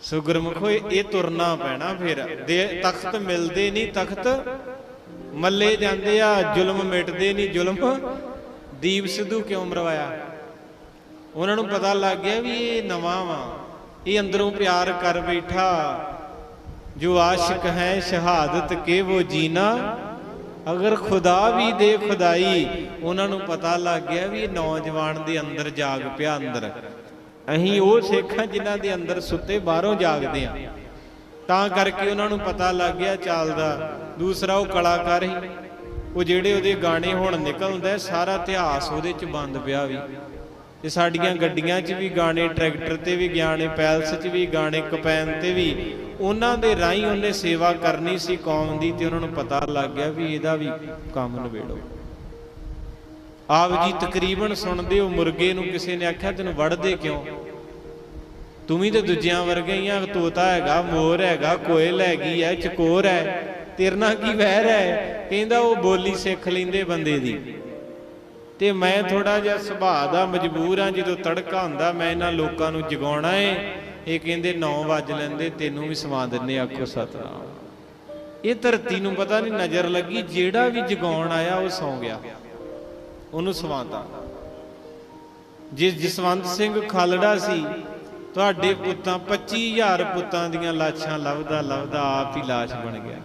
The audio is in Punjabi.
ਸੋ ਗੁਰਮੁਖੋ ਇਹ ਤੁਰਨਾ ਪੈਣਾ ਫਿਰ। ਦੇ ਤਖਤ ਮਿਲਦੇ ਨਹੀਂ, ਤਖਤ ਮੱਲੇ ਜਾਂਦੇ ਆ, ਜ਼ੁਲਮ ਮਿਟਦੇ ਨਹੀਂ। ਜ਼ੁਲਮ ਦੀਪ ਸਿੱਧੂ ਕਿਉਂ ਮਰਵਾਇਆ? ਉਹਨਾਂ ਨੂੰ ਪਤਾ ਲੱਗ ਗਿਆ ਵੀ ਇਹ ਨਵਾਂ ਵਾ। ਇਹ ਅੰਦਰੋਂ ਪਿਆਰ ਕਰ ਬੈਠਾ। ਜੋ ਆਸ਼ਿਕ ਹੈ, ਸ਼ਹਾਦਤ ਕੇ ਉਹ ਜੀਨਾ। ਅਗਰ ਖੁਦਾ ਵੀ ਦੇ ਖੁਦਾਈ, ਉਹਨਾਂ ਨੂੰ ਪਤਾ ਲੱਗ ਗਿਆ ਵੀ ਇਹ ਨੌਜਵਾਨ ਦੇ ਅੰਦਰ ਜਾਗ ਪਿਆ ਅੰਦਰ। ਅਸੀਂ ਉਹ ਸਿੱਖ ਹਾਂ ਜਿਨ੍ਹਾਂ ਦੇ ਅੰਦਰ ਸੁੱਤੇ ਬਾਹਰੋਂ ਜਾਗਦੇ ਆ ਤਾਂ ਕਰਕੇ ਉਹਨਾਂ ਨੂੰ ਪਤਾ ਲੱਗ ਗਿਆ ਚੱਲਦਾ, ਦੂਸਰਾ ਉਹ ਕਲਾਕਾਰ ਹੀ। ਉਹ ਜਿਹੜੇ ਉਹਦੇ ਗਾਣੇ ਹੁਣ ਨਿਕਲਦਾ ਸਾਰਾ ਇਤਿਹਾਸ ਉਹਦੇ ਚ ਬੰਦ ਪਿਆ ਵੀ। ਤੇ ਸਾਡੀਆਂ ਗੱਡੀਆਂ 'ਚ ਵੀ ਗਾਣੇ, ਟਰੈਕਟਰ ਤੇ ਵੀ ਗਾਣੇ, ਪੈਲਸ 'ਚ ਵੀ ਗਾਣੇ, ਕਪੈਨ ਤੇ ਵੀ। ਉਹਨਾਂ ਦੇ ਰਾਹੀਂ ਉਹਨੇ ਸੇਵਾ ਕਰਨੀ ਸੀ ਕੌਮ ਦੀ ਤੇ ਉਹਨਾਂ ਨੂੰ ਪਤਾ ਲੱਗ ਗਿਆ ਵੀ ਇਹਦਾ ਵੀ ਕੰਮ ਨਿਬੇੜੋ। ਆਪ ਜੀ ਤਕਰੀਬਨ ਸੁਣਦੇ ਹੋ, ਮੁਰਗੇ ਨੂੰ ਕਿਸੇ ਨੇ ਆਖਿਆ, ਤੈਨੂੰ ਵੜਦੇ ਕਿਉਂ? ਤੂੰ ਵੀ ਤੇ ਦੂਜਿਆਂ ਵਰਗਾ ਹੀ ਆ, ਤੋਤਾ ਹੈਗਾ, ਮੋਰ ਹੈਗਾ, ਕੋਇਲ ਹੈਗੀ ਐ ਚਕੋਰ ਹੈ, ਤੇਰੇ ਨਾਲ ਕੀ ਵਹਿਰ ਹੈ? ਕਹਿੰਦਾ ਉਹ ਬੋਲੀ ਸਿੱਖ ਲੈਂਦੇ ਬੰਦੇ ਦੀ। ਤੇ ਮੈਂ ਥੋੜਾ ਜਿਹਾ ਸੁਭਾਅ ਦਾ ਮਜਬੂਰ ਆ, ਜਦੋਂ ਤੜਕਾ ਹੁੰਦਾ, ਮੈਂ ਇਹਨਾਂ ਲੋਕਾਂ ਨੂੰ ਜਗਾਉਣਾ ਏ। ਇਹ ਕਹਿੰਦੇ 9 ਵਜ ਲੈਂਦੇ, ਤੈਨੂੰ ਵੀ ਸਵਾ ਦਿੰਨੇ ਆਖੋ ਸਤਨਾਮ। ਇਹ ਧਰਤੀ ਨੂੰ ਪਤਾ ਨਹੀਂ ਨਜ਼ਰ ਲੱਗੀ, ਜਿਹੜਾ ਵੀ ਜਗਾਉਣ ਆਇਆ, ਉਹ ਸੌ ਗਿਆ। ਉਹਨੂੰ ਸਵਾਤਾ। ਜਿਸ ਜਸਵੰਤ ਸਿੰਘ ਖਾਲੜਾ ਸੀ, ਤੁਹਾਡੇ ਪੁੱਤਾਂ 25000 ਪੁੱਤਾਂ ਦੀਆਂ ਲਾਸ਼ਾਂ ਲੱਭਦਾ ਲੱਭਦਾ ਆਪ ਹੀ ਲਾਸ਼ ਬਣ ਗਿਆ।